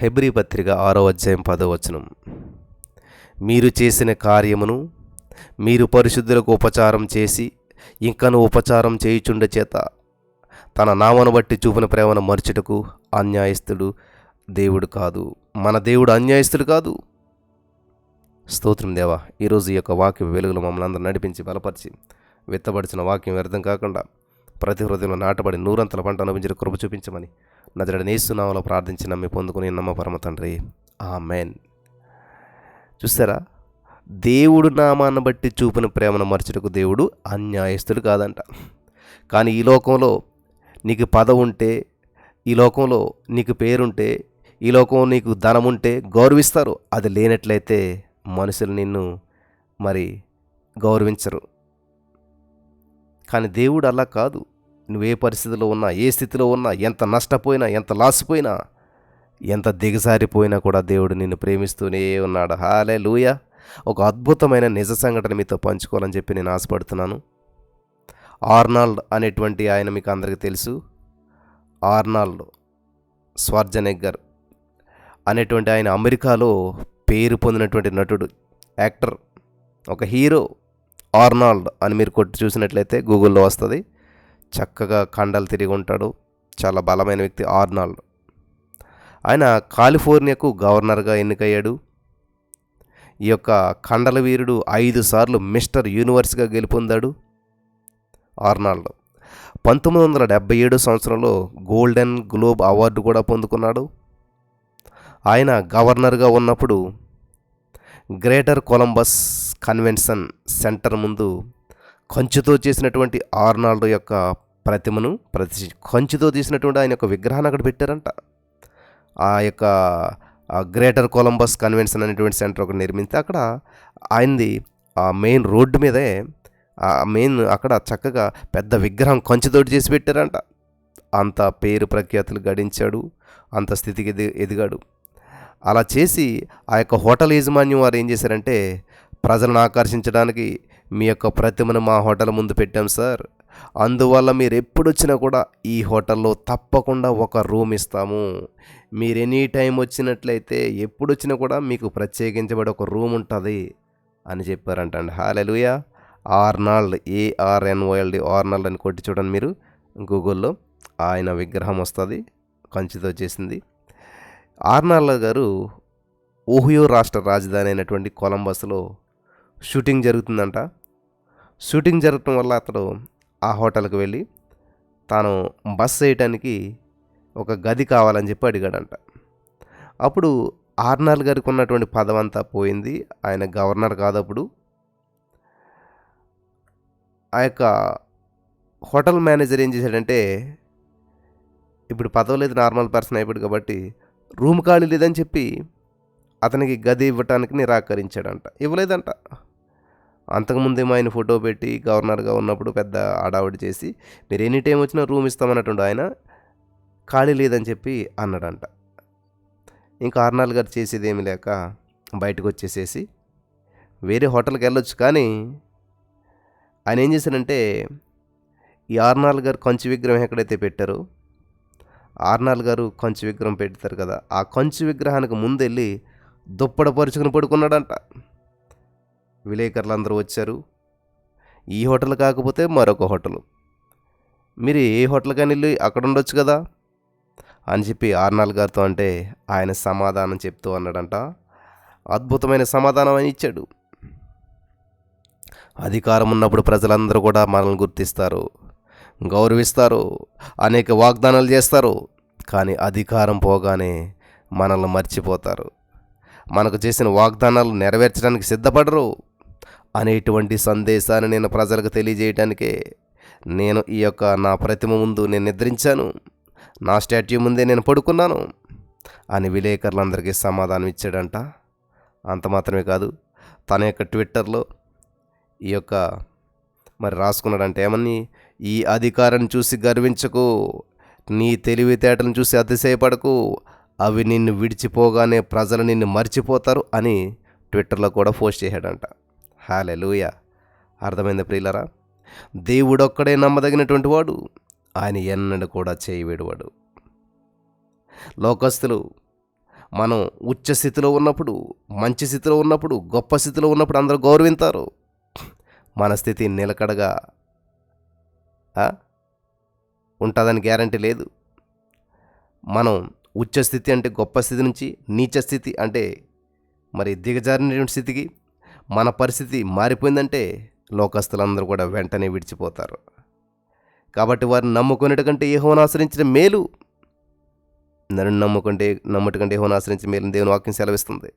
Hebrew పత్రిక ఆరో అధ్యాయం పదో వచనం. మీరు చేసిన కార్యమును మీరు పరిశుద్ధులకు ఉపచారం చేసి ఇంకను ఉపచారం చేయుచుండ చేత తన నామను బట్టి చూపిన ప్రేమను మరచుటకు అన్యాయస్తుడు దేవుడు కాదు. మన దేవుడు అన్యాయస్తుడు కాదు. స్తోత్రం దేవా ఈరోజు ఈ యొక్క వాక్య వెలుగులు మమ్మల్ని అందరూ నడిపించి బలపరిచి విత్తబడిచిన వాక్యం వ్యర్థం కాకుండా ప్రతి హృదయంలో నాటబడి నూరంతల పంట అనుభవించిన కృప చూపించమని నజరడ నేస్తున్నామలో ప్రార్థించి నమ్మి పొందుకుని నమ్మ పరమ తండ్రి. ఆ మెయిన్ చూస్తారా? దేవుడు నామాన్ని బట్టి చూపిన ప్రేమను మరచుటకు దేవుడు అన్యాయస్తుడు కాదంట. కానీ ఈ లోకంలో నీకు పదవి ఉంటే ఈ లోకంలో నీకు పేరుంటే ఈ లోకంలో నీకు ధనం ఉంటే గౌరవిస్తారు. అది లేనట్లయితే మనుషులు నిన్ను మరి గౌరవించరు. కానీ దేవుడు అలా కాదు. నువ్వు ఏ పరిస్థితిలో ఉన్నా ఏ స్థితిలో ఉన్నా ఎంత నష్టపోయినా ఎంత లాసిపోయినా ఎంత దిగజారిపోయినా కూడా దేవుడు నిన్ను ప్రేమిస్తూనే ఉన్నాడు. హాలే లూయ ఒక అద్భుతమైన నిజ సంఘటన మీతో పంచుకోవాలని చెప్పి నేను ఆశపడుతున్నాను. ఆర్నాల్డ్ అనేటువంటి ఆయన మీకు అందరికీ తెలుసు. ఆర్నాల్డ్ స్వార్జనెగ్గర్ అనేటువంటి ఆయన అమెరికాలో పేరు పొందినటువంటి నటుడు యాక్టర్ ఒక హీరో ఆర్నాల్డ్ అని మీరు కొట్టి చూసినట్లయితే గూగుల్లో వస్తుంది. చక్కగా కండలు తిరిగి ఉంటాడు. చాలా బలమైన వ్యక్తి ఆర్నాల్డ్. ఆయన కాలిఫోర్నియాకు గవర్నర్గా ఎన్నికయ్యాడు. ఈ యొక్క కండల వీరుడు ఐదు సార్లు మిస్టర్ యూనివర్స్గా గెలుపొందాడు. ఆర్నాల్డ్. పంతొమ్మిది వందల డెబ్బై ఏడు సంవత్సరంలో గోల్డెన్ గ్లోబ్ అవార్డు కూడా పొందుకున్నాడు. ఆయన గవర్నర్గా ఉన్నప్పుడు గ్రేటర్ కొలంబస్ కన్వెన్షన్ సెంటర్ ముందు కంచుతో చేసినటువంటి ఆర్నాల్డ్ యొక్క ప్రతిమను ప్రతి కంచుతో తీసినటువంటి ఆయన యొక్క విగ్రహాన్ని అక్కడ పెట్టారంట. ఆ యొక్క గ్రేటర్ కొలంబస్ కన్వెన్షన్ అనేటువంటి సెంటర్ ఒకటి నిర్మిస్తే అక్కడ ఆయనది ఆ మెయిన్ రోడ్డు మీదే ఆ మెయిన్ అక్కడ చక్కగా పెద్ద విగ్రహం కంచుతోటి చేసి పెట్టారంట. అంత పేరు ప్రఖ్యాతులు గడించాడు అంత స్థితికి ఎది ఎదిగాడు. అలా చేసి ఆ యొక్క హోటల్ యాజమాన్యం వారు ఏం చేశారంటే ప్రజలను ఆకర్షించడానికి మీ యొక్క ప్రతిమను మా హోటల్ ముందు పెట్టాం సార్. అందువల్ల మీరు ఎప్పుడు వచ్చినా కూడా ఈ హోటల్లో తప్పకుండా ఒక రూమ్ ఇస్తాము. మీరు ఎనీ టైం వచ్చినట్లయితే ఎప్పుడు వచ్చినా కూడా మీకు ప్రత్యేకించబడి ఒక రూమ్ ఉంటుంది అని చెప్పారంట అండి హాలెలుయ. ఆర్నాల్డ్ ఏఆర్ఎన్ఓఎల్డి ఆర్నాల్డ్ అని కొట్టి చూడండి మీరు గూగుల్లో. ఆయన విగ్రహం వస్తుంది కంచితో చేసింది. ఆర్నాల్డ్ గారు ఓహియో రాష్ట్ర రాజధాని అయినటువంటి కొలంబస్లో షూటింగ్ జరుగుతుందంట. షూటింగ్ జరగటం వల్ల అతడు ఆ హోటల్కి వెళ్ళి తాను బస్ వేయటానికి ఒక గది కావాలని చెప్పి అడిగాడంట. అప్పుడు ఆర్నాల్ గారికి ఉన్నటువంటి పదవంతా పోయింది. ఆయన గవర్నర్ కాదప్పుడు ఆ యొక్క హోటల్ మేనేజర్ ఏం చేశాడంటే ఇప్పుడు పదవి లేదు నార్మల్ పర్సన్ అయిపోయాడు కాబట్టి రూమ్ ఖాళీ లేదని చెప్పి అతనికి గది ఇవ్వటానికి నిరాకరించాడంట. ఇవ్వలేదంట. అంతకుముందేమో ఆయన ఫోటో పెట్టి గవర్నర్గా ఉన్నప్పుడు పెద్ద ఆడావిడి చేసి మీరు ఎనీ టైం వచ్చినా రూమ్ ఇస్తామన్నట్టుండు ఆయన ఖాళీ లేదని చెప్పి అన్నాడంట. ఇంకా ఆర్నాల్ గారు చేసేది ఏమి లేక బయటకు వచ్చేసేసి వేరే హోటల్కి వెళ్ళొచ్చు కానీ ఆయన ఏం చేశాడంటే ఈ ఆర్నాల్ గారు కంచు విగ్రహం ఎక్కడైతే పెట్టారో ఆర్నాల్ గారు కంచు విగ్రహం పెడతారు కదా ఆ కంచు విగ్రహానికి ముందెళ్ళి దుప్పడ పరుచుకుని పడుకున్నాడంట. విలేకరులు అందరూ వచ్చారు. ఈ హోటల్ కాకపోతే మరొక హోటల్. మీరు ఏ హోటల్ కానీ వెళ్ళి అక్కడ ఉండొచ్చు కదా? అని చెప్పి ఆర్నాల్ గారితో అంటే ఆయన సమాధానం చెప్తూ అన్నాడంట. అద్భుతమైన సమాధానం అని ఇచ్చాడు. అధికారం ఉన్నప్పుడు ప్రజలందరూ కూడా మనల్ని గుర్తిస్తారు గౌరవిస్తారు అనేక వాగ్దానాలు చేస్తారు కానీ అధికారం పోగానే మనల్ని మర్చిపోతారు. మనకు చేసిన వాగ్దానాలు నెరవేర్చడానికి సిద్ధపడరు. అనేటువంటి సందేశాన్ని నేను ప్రజలకు తెలియజేయడానికే నేను ఈ యొక్క నా ప్రతిమ ముందు నేను నిద్రించాను. నా స్టాట్యూ ముందే నేను పడుకున్నాను అని విలేకరులందరికీ సమాధానం ఇచ్చాడంట. అంత మాత్రమే కాదు తన యొక్క ట్విట్టర్లో ఈ యొక్క మరి రాసుకున్నాడంటే ఏమని ఈ అధికారం చూసి గర్వించకు నీ తెలివితేటలను చూసి అతిశయపడకు అవి నిన్ను విడిచిపోగానే ప్రజలు నిన్ను మర్చిపోతారు అని ట్విట్టర్లో కూడా పోస్ట్ చేశాడంట. హాలెలూయ అర్థమైంది ప్రియులరా? దేవుడొక్కడే నమ్మదగినటువంటి వాడు ఆయన ఎన్నడూ కూడా చేయవేడువాడు. లోకస్తులు మనం ఉచ్చ స్థితిలో ఉన్నప్పుడు మంచి స్థితిలో ఉన్నప్పుడు గొప్ప స్థితిలో ఉన్నప్పుడు అందరూ గౌరవింతారు. మన స్థితి నిలకడగా ఉంటుందని గ్యారంటీ లేదు. మనం ఉచ్చ స్థితి అంటే గొప్ప స్థితి నుంచి నీచ స్థితి అంటే మరి దిగజారినటువంటి స్థితికి మన పరిస్థితి మారిపోయిందంటే లోకస్తులందరూ కూడా వెంటనే విడిచిపోతారు. కాబట్టి వారిని నమ్ముకునేట కంటే ఏహోను ఆశ్రయించిన మేలు నన్ను నమ్ముకుంటే నమ్ముట కంటే ఏహోను ఆశ్రయించిన మేలు దేవుని వాక్యం సెలవిస్తుంది.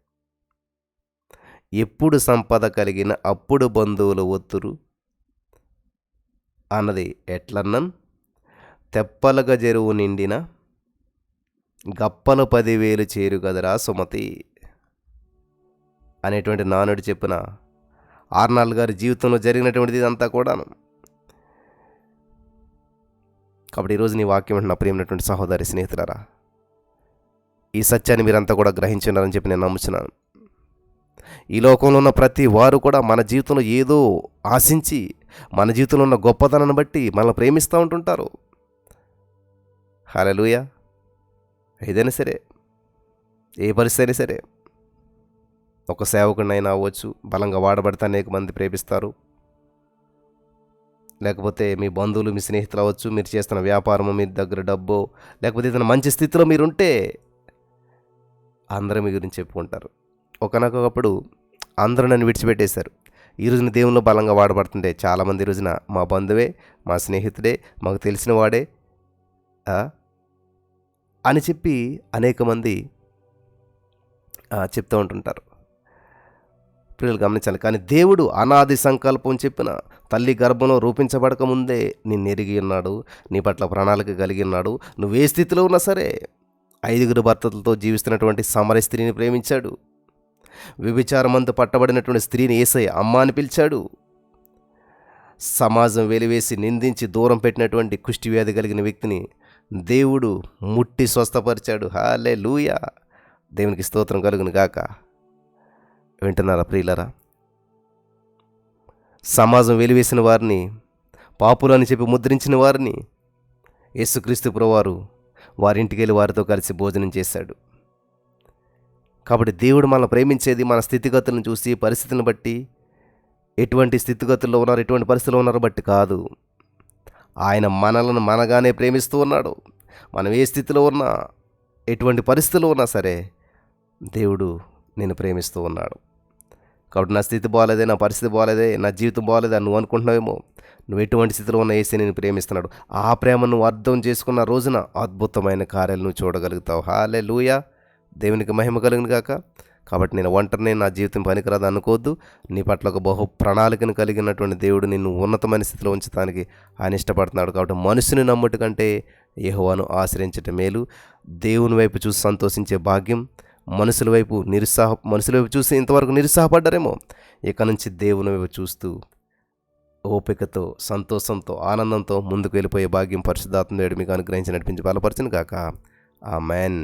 ఎప్పుడు సంపద కలిగిన అప్పుడు బంధువుల ఒత్తురు అన్నది ఎట్లన్నన్? తెప్పలగ చెరువు నిండిన గప్పలు పదివేలు చేరు కదరా సుమతి. అనేటువంటి నానుడు చెప్పిన ఆర్నాల్ గారి జీవితంలో జరిగినటువంటిది ఇదంతా కూడాను. కాబట్టి ఈరోజు నీ వాక్యం అంటే నా ప్రియమైనటువంటి సహోదరి స్నేహితులరా ఈ సత్యాన్ని మీరంతా కూడా గ్రహించున్నారని చెప్పి నేను నమ్ముచున్నాను. ఈ లోకంలో ఉన్న ప్రతి వారు కూడా మన జీవితంలో ఏదో ఆశించి మన జీవితంలో ఉన్న గొప్పతనాన్ని బట్టి మనల్ని ప్రేమిస్తూ ఉంటుంటారు. హలలుయ ఏదైనా సరే ఏ పరిస్థితి అయినా సరే ఒక సేవకుడినైనా అవ్వచ్చు బలంగా వాడబడితే అనేక మంది ప్రేమిస్తారు. లేకపోతే మీ బంధువులు మీ స్నేహితులు అవ్వచ్చు మీరు చేస్తున్న వ్యాపారము మీ దగ్గర డబ్బు లేకపోతే ఏదైనా మంచి స్థితిలో మీరుంటే అందరూ మీ గురించి చెప్పుకుంటారు. ఒకనొకప్పుడు అందరూ నన్ను విడిచిపెట్టేశారు. ఈ రోజున దేవునిలో బలంగా వాడబడుతుంటే చాలామంది ఈ రోజున మా బంధువే మా స్నేహితుడే మాకు తెలిసిన వాడే అని చెప్పి అనేక మంది చెప్తూ ఉంటుంటారు. పిల్లలు గమనించాలి. కానీ దేవుడు అనాది సంకల్పం చెప్పిన తల్లి గర్భంలో రూపించబడక ముందే నిన్ను ఎరిగి ఉన్నాడు నీ పట్ల ప్రణాళిక కలిగి ఉన్నాడు నువ్వు ఏ స్థితిలో ఉన్నా సరే ఐదుగురు భర్తలతో జీవిస్తున్నటువంటి సమర స్త్రీని ప్రేమించాడు. వ్యభిచారమందు పట్టబడినటువంటి స్త్రీని ఏసై అమ్మ అని పిలిచాడు. సమాజం వెలివేసి నిందించి దూరం పెట్టినటువంటి కుష్టివ్యాధి కలిగిన వ్యక్తిని దేవుడు ముట్టి స్వస్థపరిచాడు. హాలే లూయా దేవునికి స్తోత్రం కలుగును గాక వింటున్నారా ప్రియులరా? సమాజం వెలివేసిన వారిని పాపులు అని చెప్పి ముద్రించిన వారిని యేసుక్రీస్తు ప్రభువారు వారింటికి వెళ్ళి వారితో కలిసి భోజనం చేశాడు. కాబట్టి దేవుడు మనల్ని ప్రేమించేది మన స్థితిగతులను చూసి పరిస్థితిని బట్టి ఎటువంటి స్థితిగతుల్లో ఉన్నారు ఎటువంటి పరిస్థితుల్లో ఉన్నారో బట్టి కాదు. ఆయన మనలను మనగానే ప్రేమిస్తూ ఉన్నాడు. మనం ఏ స్థితిలో ఉన్నా ఎటువంటి పరిస్థితిలో ఉన్నా సరే దేవుడు నేను ప్రేమిస్తూ ఉన్నాడు. కాబట్టి నా స్థితి బాగాలేదే నా పరిస్థితి బాగాలేదే నా జీవితం బాగాలేదే అని నువ్వు అనుకుంటున్నావేమో నువ్వు ఎటువంటి స్థితిలో ఉన్న ఏసీ నేను ప్రేమిస్తున్నాడు. ఆ ప్రేమ నువ్వు అర్థం చేసుకున్న రోజున అద్భుతమైన కార్యాలు నువ్వు చూడగలుగుతావు. హాలే లూయా దేవునికి మహిమ కలిగిన కాక కాబట్టి నేను ఒంటరినే నా జీవితం పనికిరాదు అనుకోవద్దు. నీ పట్ల ఒక బహు ప్రణాళికను కలిగినటువంటి దేవుడు నిన్ను ఉన్నతమైన స్థితిలో ఉంచడానికి ఆయన ఇష్టపడుతున్నాడు. కాబట్టి మనుషుని నమ్ముట కంటే యహోవాను ఆశ్రయించటం మేలు. దేవుని వైపు చూసి సంతోషించే భాగ్యం మనుషుల వైపు నిరుత్సాహ మనుషుల వైపు చూసి ఇంతవరకు నిరుత్సాహపడ్డారేమో. ఇక నుంచి దేవుని వైపు చూస్తూ ఓపికతో సంతోషంతో ఆనందంతో ముందుకు వెళ్ళిపోయే భాగ్యం పరిశుద్ధాత్మ దేవుడు మీకు అనుగ్రహించి నడిపించి బలపరచను కాక ఆ మ్యాన్